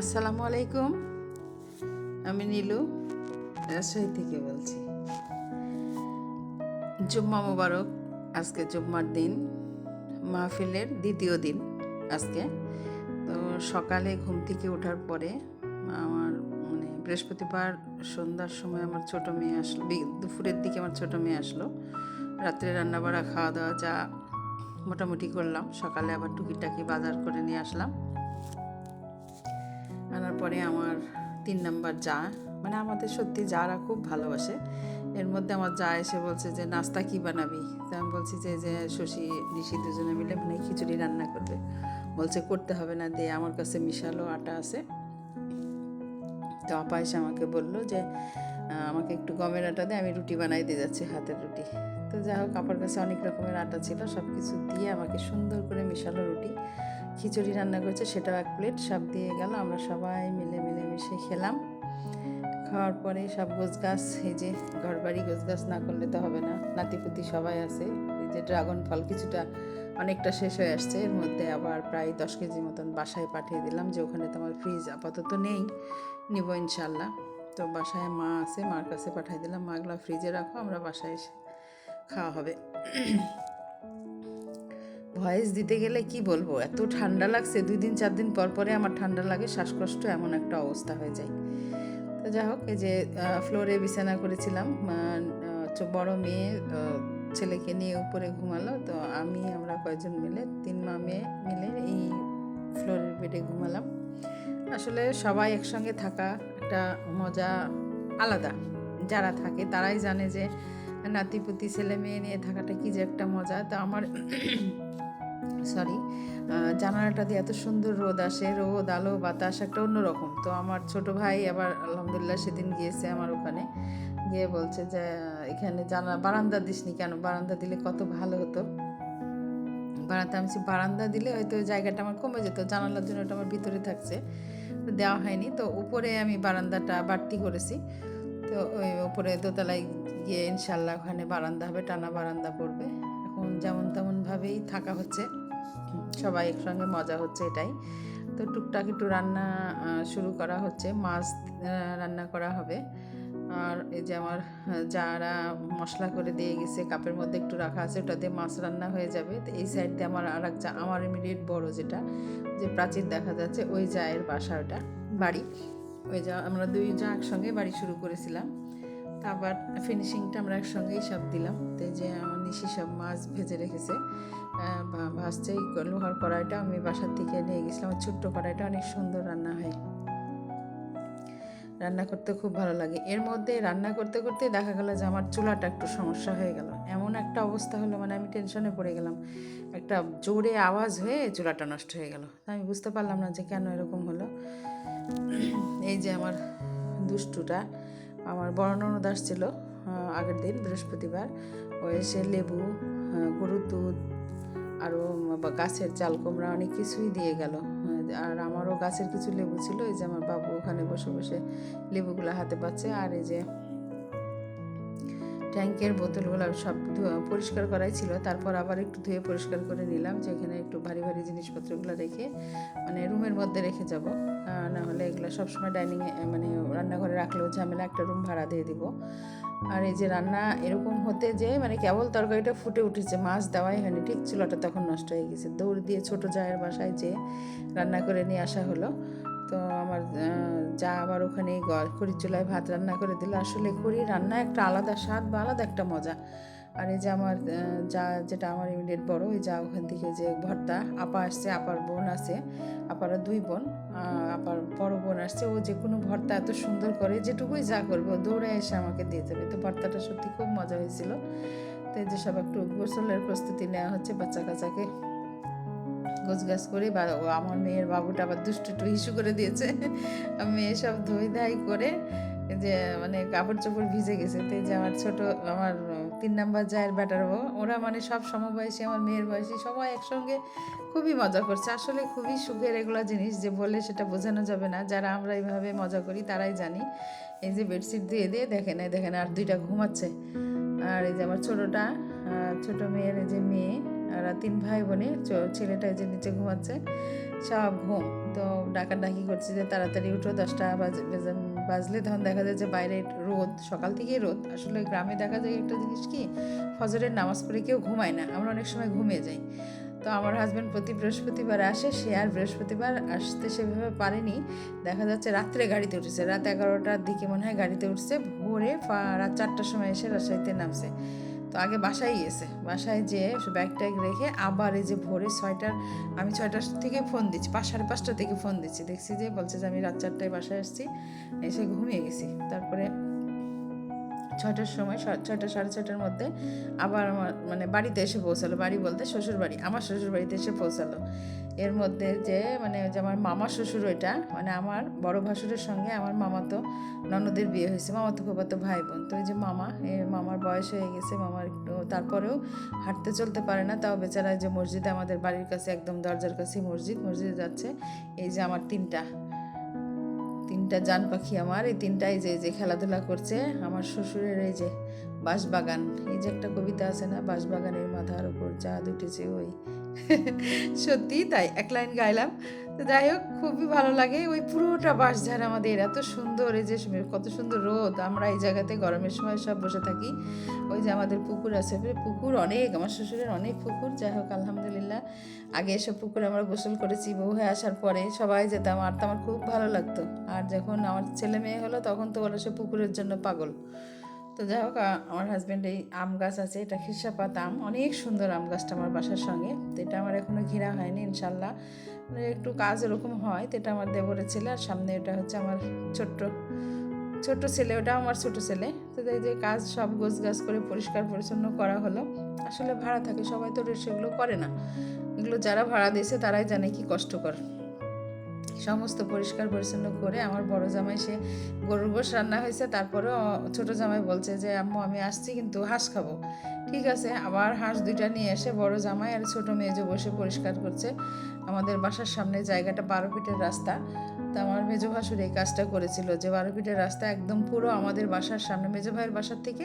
আসসালামু আলাইকুম। আমি নীলু, রাজশাহী থেকে বলছি। জুম্মা মোবারক, আজকে জুম্মার দিন, মাহফিলের দ্বিতীয় দিন আজকে। তো সকালে ঘুম থেকে ওঠার পরে আমার মানে বৃহস্পতিবার সন্ধ্যার সময় আমার ছোট মেয়ে আসলো দুপুরের দিকে আমার ছোট মেয়ে আসলো। রাত্রে রান্নাবাড়া খাওয়া দাওয়া যা মোটামুটি করলাম, সকালে আবার টুকিটাকি বাজার করে নিয়ে আসলাম। আনার পরে আমার তিন নাম্বার যা মানে আমাদের সত্যি যারা খুব ভালোবাসে, এর মধ্যে আমার যা এসে বলছে যে, নাস্তা কি বানাবি? তা আমি বলছি যে যে শশী ঋষি দুজনে মিলে মানে খিচুড়ি রান্না করবে। বলছে, করতে হবে না দিয়ে আমার কাছে মিশালো আটা আছে। তো আপা এসে আমাকে বলল যে আমাকে একটু গমের আটা দিয়ে আমি রুটি বানাই দিয়ে যাচ্ছি, হাতের রুটি। তো যাই হোক, আপার কাছে অনেক রকমের আটা ছিল সব কিছু দিয়ে আমাকে সুন্দর করে মিশালো রুটি। খিচুড়ি রান্না করেছে, সেটাও এক প্লেট, সব দিয়ে গেল, আমরা সবাই মিলে মিলে মিশে খেলাম। খাওয়ার পরে সব গোছ গাছ এই যে ঘর বাড়ি গোছ গাছ না করলে তো হবে না, নাতিপুতি সবাই আছে, এই যে ড্রাগন ফল কিছুটা অনেকটা শেষ হয়ে আসছে, এর মধ্যে আবার প্রায় দশ কেজি মতন বাসায় পাঠিয়ে দিলাম, যে ওখানে তো আমার ফ্রিজ আপাতত নেই, নিব ইনশাল্লাহ তো বাসায় মা আছে, মার কাছে পাঠিয়ে দিলাম মাগুলো ফ্রিজে রাখো, আমরা বাসায় এসে খাওয়া হবে। ভয়েস দিতে গেলে কি বলব? এত ঠান্ডা লাগছে, দুই দিন, চার দিন পর পরে আমার ঠান্ডা লাগে, শ্বাসকষ্ট এমন একটা অবস্থা হয়ে যায়। তো যাই হোক, এই যে ফ্লোরে বিছানা করেছিলাম বড় মেয়ে ছেলেকে নিয়ে উপরে ঘুমালো, তো আমি, আমরা কয়েকজন মিলে, তিন মা মেয়ে মিলে এই ফ্লোরের বেডে ঘুমালাম। আসলে সবাই একসঙ্গে থাকা একটা মজা আলাদা। যারা থাকে তারাই জানে যে, নাতিপুতি ছেলে মেয়ে নিয়ে থাকাটা কি যে একটা মজা। তো আমার সরি জানালাটা দিয়ে এত সুন্দর রোদ আসে, রোদ, আলো, বাতাস, একটা অন্যরকম। তো আমার ছোট ভাই আবার আলহামদুলিল্লাহ সেদিন গিয়েছে আমার ওখানে। গিয়ে বলছে যে এখানে জানা বারান্দা দিসনি কেন? বারান্দা দিলে কত ভালো হতো। বারান্দা আমি বারান্দা দিলে হয়তো জায়গাটা আমার কমে যেত, জানালার জন্য ওটা আমার ভিতরে থাকছে। দেওয়া হয়নি। তো উপরে আমি বারান্দাটা বাড়তি করেছি। তো ওই উপরে দোতলায় গিয়ে ইনশাল্লাহ ওখানে বারান্দা হবে, টানা বারান্দা পড়বে। এখন যেমন, তেমনভাবেই থাকা হচ্ছে। সবাই একসঙ্গে মজা হচ্ছে এটাই। তো টুকটাক একটু রান্না শুরু করা হচ্ছে। মাছ রান্না করা হবে। আর এই যে আমার যারা মশলা করে দিয়ে গেছে, কাপের মধ্যে একটু রাখা আছে, ওটা দিয়ে মাছ রান্না হয়ে যাবে। তো এই সাইড দিয়ে আমার আর এক আমার ইমিডিয়েট বড় যেটা, যে প্রাচীর দেখা যাচ্ছে, ওই জায়ের বাসা ওটা বাড়ি। ওই যা আমরা দুই যা একসঙ্গে বাড়ি শুরু করেছিলাম। আবার ফিনিশিংটা আমরা একসঙ্গেই সব দিলাম। তো যে আমার নিশি সব মাছ ভেজে রেখেছে। ভাজছে, এই লোহার কড়াইটা আমি বাসার থেকে নিয়ে গেছিলাম। ছোট্ট কড়াইটা অনেক সুন্দর রান্না হয়। রান্না করতে খুব ভালো লাগে। এর মধ্যে রান্না করতে করতে দেখা গেল যে, আমার চুলাটা একটু সমস্যা হয়ে গেল। এমন একটা অবস্থা হলো মানে আমি টেনশনে পড়ে গেলাম। একটা জোরে আওয়াজ হয়ে চুলাটা নষ্ট হয়ে গেল। আমি বুঝতে পারলাম না যে কেন এরকম হলো। এই যে, আমার দুষ্টুটা আমার ননদ আসছিল আহ, আগের দিন বৃহস্পতিবার। ও এসে লেবু গরুর দুধ আরও গাছের চাল কুমড়া অনেক কিছুই দিয়ে গেল। আর আমারও গাছের কিছু লেবু ছিল এই যে আমার বাবু ওখানে বসে বসে লেবুগুলো হাতে পাচ্ছে। আর এই যে ট্যাঙ্কের বোতলগুলো সব পরিষ্কার করাই ছিল। তারপর আবার একটু ধুয়ে পরিষ্কার করে নিলাম যেখানে একটু ভারী ভারী জিনিসপত্রগুলো রেখে মানে রুমের মধ্যে রেখে যাব। না হলে এগুলো সবসময় ডাইনিংয়ে মানে রান্নাঘরে রাখলেও ঝামেলা, একটা রুম ভাড়া দিয়ে দিব। আর এই যে রান্না এরকম হতে যে মানে কেবল তরকারিটা ফুটে উঠেছে, মাছ দেওয়াই হয়নি, ঠিক চুলাটা তখন নষ্ট হয়ে গেছে। দৌড় দিয়ে ছোট জায়ের বাসায় যে রান্না করে নিয়ে আসা হলো। তো আমার যা আবার ওখানে খড়ির চুলায় ভাত রান্না করে দিল। আসলে খড়ি রান্না একটা আলাদা স্বাদ বা আলাদা একটা মজা। আর এই যে আমার যা যেটা আমার ইমিডিয়েট বড় ওই যা ওখান থেকে যে ভর্তা, আপা আসছে, আপার বোন আছে, আপারও দুই বোন আপার বড় বোন আসছে, ও যে কোনো ভর্তা এত সুন্দর করে, যেটুকুই যা করবে দৌড়ে এসে আমাকে দিয়ে যাবে তো ভর্তাটা সত্যি খুব মজা হয়েছিল। তো এই যে সব একটু গোসলের প্রস্তুতি নেওয়া হচ্ছে বাচ্চা কাচ্চাকে গোছগাছ করে, বা আমার মেয়ের বাবুটা আবার দুষ্টু একটু ইস্যু করে দিয়েছে। মেয়ে সব ধুই ধাই করে যে মানে কাপড় চোপড় ভিজে গেছে। তো যে আমার ছোট, আমার তিন নাম্বার জায়ের ব্যাটার বউ। ওরা মানে সব সমবয়সী, আমার মেয়ের বয়সী, সবাই একসঙ্গে খুবই মজা করছে। আসলে খুবই সুখের এগুলো জিনিস যে বলে সেটা বোঝানো যাবে না। যারা আমরা এইভাবে মজা করি তারাই জানি। এই যে বেডশিট দিয়ে দিয়ে দেখেন, এই দেখেন আর দুইটা ঘুমাচ্ছে। আর এই যে আমার ছোটোটা ছোট মেয়ের যে মেয়ে আর তিন ভাই বোনে ছেলেটা যে নিচে ঘুমাচ্ছে। সব ঘুম। তো ডাকাডাকি করছে যে তাড়াতাড়ি উঠো, দশটা বেজে- বাজলে তখন দেখা যায় যে বাইরে রোদ, সকাল থেকেই রোদ। আসলে গ্রামে দেখা যায় একটা জিনিস কি, ফজরের নামাজ পড়ে কেউ ঘুমায় না। আমরা অনেক সময় ঘুমিয়ে যাই। তো আমার হাজব্যান্ড প্রতি বৃহস্পতিবার আসে, সে আর বৃহস্পতিবার আসতে সেভাবে পারেনি। দেখা যাচ্ছে রাত্রে গাড়িতে উঠেছে। রাত এগারোটার দিকে মনে হয় গাড়িতে উঠছে। ভোরে রাত চারটার সময় এসে রাজশাহীতে নামছে। তো আগে বাসায় গিয়েছে। বাসায় যেয়ে ব্যাগ ট্যাগ রেখে আবার এই যে ভোরে ছয়টার, আমি ছয়টার থেকে ফোন দিচ্ছি, পাঁচ, সাড়ে পাঁচটা থেকে ফোন দিচ্ছি। দেখছি যে বলছে যে আমি রাত চারটায় বাসায় আসছি, এসে ঘুমিয়ে গেছি। তারপরে ছটার সময় ছটা সাড়ে ছটার মধ্যে আবার আমার মানে বাড়িতে এসে পৌঁছালো, বাড়ি বলতে শ্বশুর বাড়ি আমার শ্বশুর বাড়িতে এসে পৌঁছালো। এর মধ্যে যে মানে যে আমার মামা শ্বশুর ওইটা মানে আমার বড় ভাসুরের সঙ্গে আমার মামা তো ননদের বিয়ে হয়েছে মামা তো ভাই বোন তো এই যে মামা মামার বয়স হয়ে গেছে, মামার তারপরেও হাঁটতে চলতে পারে না, তাও বেচারা যে মসজিদে আমাদের বাড়ির কাছে একদম দরজার কাছে মসজিদ, মসজিদে যাচ্ছে, এই যে আমার তিনটা তিনটা জান পাখি আমার, এই তিনটাই যে যে খেলাধুলা করছে, আমার শ্বশুরের এই যে বাঁশবাগান, এই যে একটা কবিতা আছে না, বাঁশবাগানের মাথার উপর চাঁদ উঠেছে ওই সত্যি তাই, এক লাইন গাইলাম। তো যাই হোক, খুবই ভালো লাগে। ওই পুরোটা বাঁশঝাড় আমাদের, এত সুন্দর এই যে কত সুন্দর রোদ। আমরা এই জায়গাতে গরমের সময় সব বসে থাকি। ওই যে আমাদের পুকুর আছে পুকুর অনেক, আমার শ্বশুরের অনেক পুকুর। যাই হোক, আলহামদুলিল্লাহ। আগে এসব পুকুরে আমরা গোসল করেছি, বউ হয়ে আসার পরে সবাই যেতাম, আর তো আমার খুব ভালো লাগতো। আর যখন আমার ছেলে মেয়ে হলো, তখন তো ওরা সে পুকুরের জন্য পাগল। তো যাই হোক আমার হাজব্যান্ড এই আম গাছ আছে, এটা খিরসাপাত আম। অনেক সুন্দর আম গাছটা আমার বাসার সঙ্গে। তো এটা আমার এখনও ঘেরা হয়নি, ইনশাল্লাহ। মানে একটু কাজ এরকম হয়, তো এটা আমার দেবরের ছেলে, আর সামনে এটা হচ্ছে আমার ছোট্ট ছোট ছেলে ওটা আমার ছোট ছেলে। তো এই যে কাজ সব গোছ গাছ করে পরিষ্কার পরিচ্ছন্ন করা হলো। আসলে ভাড়া থাকে, সবাই তো সেগুলো করে না। এগুলো যারা ভাড়া দিয়েছে, তারাই জানে কি কষ্টকর। সমস্ত পরিষ্কার পরিচ্ছন্ন করে আমার বড় জামাই সে গরুর গোশ রান্না হয়েছে, তারপরেও ছোট জামাই বলছে যে, আম্মু, আমি আসছি কিন্তু হাঁস খাব। ঠিক আছে, আবার হাঁস দুইটা নিয়ে এসে বড় জামাই আর ছোট মেয়ে বসে পরিষ্কার করছে, আমাদের বাসার সামনে জায়গাটা বারো ফিটের রাস্তা। তো আমার মেজো ভাসুর এই কাজটা করেছিল যে বারো ফিটের রাস্তা একদম পুরো আমাদের বাসার সামনে, মেজো ভাইয়ের বাসার থেকে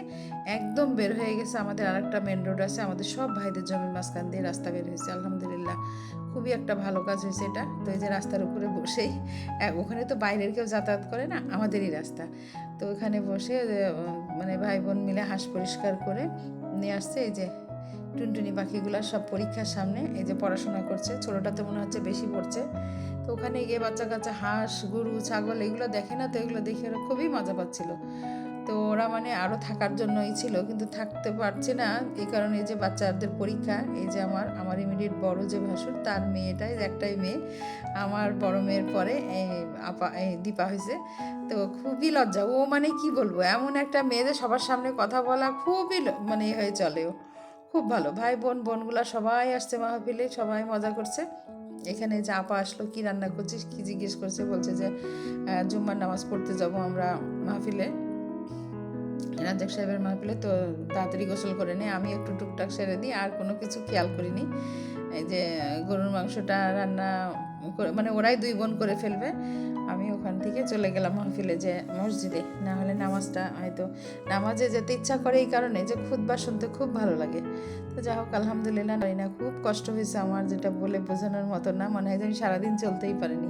একদম বের হয়ে গেছে আমাদের আরেকটা মেন রোড আছে, আমাদের সব ভাইদের জমির মাঝখান দিয়ে রাস্তা বের হয়েছে, আলহামদুলিল্লাহ। খুবই একটা ভালো কাজ হয়েছে এটা। তো এই যে রাস্তার উপরে বসেই ওখানে তো বাইরের কেউ যাতায়াত করে না, আমাদেরই রাস্তা। তো ওখানে বসে মানে ভাই বোন মিলে হাঁস পরিষ্কার করে নিয়ে আসছে, এই যে টুনটুনি পাখিগুলো সব পরীক্ষার সামনে, এই যে পড়াশোনা করছে, ছোটোটা তো মনে হচ্ছে বেশি পড়ছে। তো ওখানে গিয়ে বাচ্চা কাচ্চা হাঁস, গরু, ছাগল এগুলো দেখে না তো এগুলো দেখে ওরা খুবই মজা পাচ্ছিল। তো ওরা মানে আরও থাকার জন্যই ছিল কিন্তু থাকতে পারছে না। এই কারণে যে বাচ্চাদের পরীক্ষা, এই যে আমার আমার ইমিডিয়েট বড় যে ভাসুর, তার মেয়েটাই একটাই মেয়ে, আমার বড় মেয়ের পরে আপা এই দীপা হয়েছে। তো খুবই লজ্জা। ও মানে কি বলব, এমন একটা মেয়েদের সবার সামনে কথা বলা খুবই মানে হয়ে চলে ও। খুব ভালো। ভাই, বোন, বোনগুলা সবাই আসছে মাহফিলে, সবাই মজা করছে। এখানে যে আপা আসলো, কি রান্না করছিস? কি জিজ্ঞেস করছে? বলছে যে জুম্মার নামাজ পড়তে যাব আমরা মাহফিলে। রাজ্জাক সাহেবের মাহফিলে, তো তাড়াতাড়ি গোসল করে নে। আমি একটু টুকটাক সেরে দিই, আর কোনো কিছু খেয়াল করিনি। এই যে, গরুর মাংসটা রান্না মানে ওরাই দুই বোন করে ফেলবে। আমি ওখান থেকে চলে গেলাম মাহফিলে যে মসজিদে। না হলে নামাজটা হয়তো নামাজে যেতে ইচ্ছা করে এই কারণে যে খুদবা শুনতে খুব ভালো লাগে। তো যাই হোক, আলহামদুলিল্লাহ না, খুব কষ্ট হয়েছে আমার যেটা বলে বোঝানোর মতো না। মনে হয় যে আমি সারাদিন চলতেই পারিনি।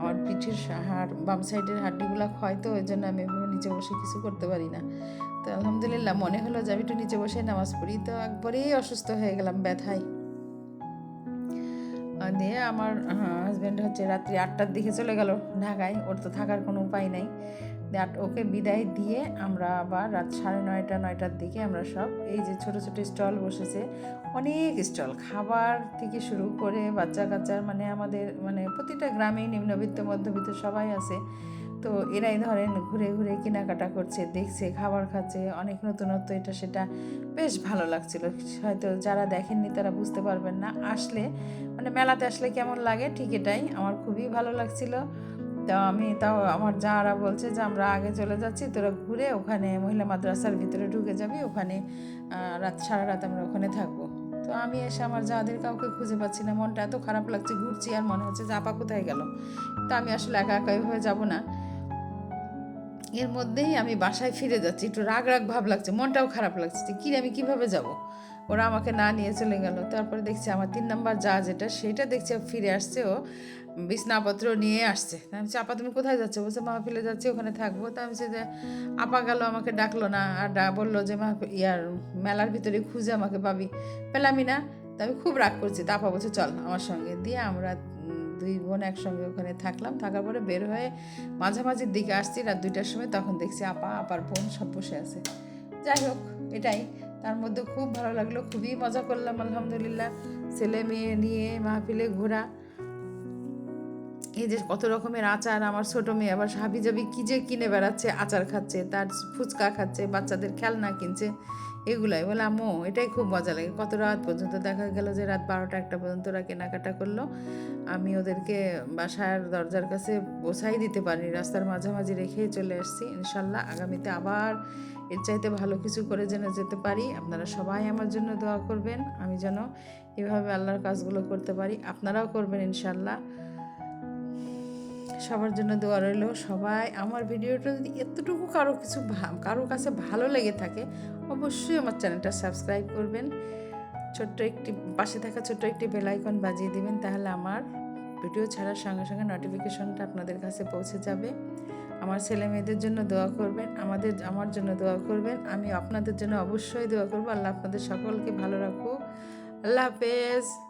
আমার পিঠের হাড়, বাম সাইডের হাড্ডিগুলো ক্ষয় তো, ওই জন্য আমি এভাবে নিচে বসে কিছু করতে পারি না। তো আলহামদুলিল্লাহ, মনে হলো যে আমি একটু নিচে বসে নামাজ পড়ি। তো একবারেই অসুস্থ হয়ে গেলাম, ব্যথায়। দিয়ে আমার হাজব্যান্ড হচ্ছে রাত্রি আটটার দিকে চলে গেল ঢাকায়। ওর তো থাকার কোনো উপায় নাই। ওকে বিদায় দিয়ে আমরা আবার রাত সাড়ে নয়টা, নয়টার দিকে আমরা সব এই যে ছোট ছোট স্টল বসেছে, অনেক স্টল। খাবার থেকে শুরু করে বাচ্চা কাচ্চার মানে আমাদের মানে প্রতিটা গ্রামেই নিম্নবিত্ত, মধ্যবিত্ত সবাই আছে। তো এরাই ধরেন ঘুরে ঘুরে কেনাকাটা করছে, দেখছে, খাবার খাচ্ছে, অনেক নতুনত্ব এটা, সেটা বেশ ভালো লাগছিল। হয়তো যারা দেখেননি তারা বুঝতে পারবেন না। আসলে মানে মেলাতে আসলে কেমন লাগে? ঠিক এটাই। আমার খুবই ভালো লাগছিল। তো আমি, তাও আমার যারা বলছে যে আমরা আগে চলে যাচ্ছি, তোরা ঘুরে ওখানে মহিলা মাদ্রাসার ভিতরে ঢুকে যাবি, ওখানে রাত, সারা রাত আমরা ওখানে থাকব। তো আমি এসে আমার যাদের কাউকে খুঁজে পাচ্ছি না, মনটা এত খারাপ লাগছে, ঘুরছি আর মনে হচ্ছে যে আপা কোথায় গেল? তো আমি আসলে একা একা হয়ে যাব না। এর মধ্যেই আমি বাসায় ফিরে যাচ্ছি, একটু রাগ রাগ ভাব লাগছে, মনটাও খারাপ লাগছে যে কী আমি কীভাবে যাব? ওরা আমাকে না নিয়ে চলে গেল। তারপরে দেখছি আমার তিন নাম্বার যা যেটা, সেটা দেখছি ফিরে আসছে, ও বিছনাপত্র নিয়ে আসছে। আমি আপা, তুমি কোথায় যাচ্ছে? বলছে মাহফিলে যাচ্ছি, ওখানে থাকব। তা আমি যে, আপা গেল, আমাকে ডাকলো না। আর বলল যে মাহফিল ইয়ার মেলার ভিতরে খুঁজে আমাকে পাবি। পেলামই না? তা আমি খুব রাগ করছি। তা আপা বলছে, চল আমার সঙ্গে। দিয়ে আমরা দুই বোন একসঙ্গে ওখানে থাকলাম। থাকার পরে বের হয়ে মাঝামাঝির দিকে আসছি রাত দুইটার সময়, তখন দেখছি আপা, আপার বোন সব বসে আছে। যাই হোক, এটাই। তার মধ্যে খুব ভালো লাগল, খুবই মজা করলাম, আলহামদুলিল্লাহ। ছেলে মেয়ে নিয়ে মাহফিলে ঘোরা। এই যে কত রকমের আচার, আমার ছোটো মেয়ে আবার হাবি জাবি কী যে কিনে বেড়াচ্ছে, আচার খাচ্ছে, তার ফুচকা খাচ্ছে, বাচ্চাদের খেলনা কিনছে। এগুলাই। বলে, আম্মু, এটাই খুব মজা লাগে। কত রাত পর্যন্ত দেখা গেল যে রাত বারোটা একটা পর্যন্ত ওরা কেনাকাটা করল। আমি ওদেরকে বাসার দরজার কাছে বসাই দিতে পারিনি। রাস্তার মাঝামাঝি রেখে চলে আসছি। ইনশাল্লাহ আগামীতে আবার এর চাইতে ভালো কিছু করে যেন যেতে পারি। আপনারা সবাই আমার জন্য দোয়া করবেন। আমি যেন এভাবে আল্লাহর কাজগুলো করতে পারি। আপনারাও করবেন ইনশাল্লাহ। সবার জন্য দোয়া রইল। সবাই আমার ভিডিওটা যদি এতটুকু কারও কিছু কারও কাছে ভালো লেগে থাকে, অবশ্যই আমার চ্যানেলটা সাবস্ক্রাইব করবেন। ছোট্ট একটি, পাশে থাকা ছোট্ট একটি বেলাইকন বাজিয়ে দিবেন, তাহলে আমার ভিডিও ছাড়ার সঙ্গে সঙ্গে নোটিফিকেশনটা আপনাদের কাছে পৌঁছে যাবে। আমার ছেলে মেয়েদের জন্য দোয়া করবেন, আমাদের, আমার জন্য দোয়া করবেন। আমি আপনাদের জন্য অবশ্যই দোয়া করব। আল্লাহ আপনাদের সকলকে ভালো রাখুক। আল্লাহ হাফেজ।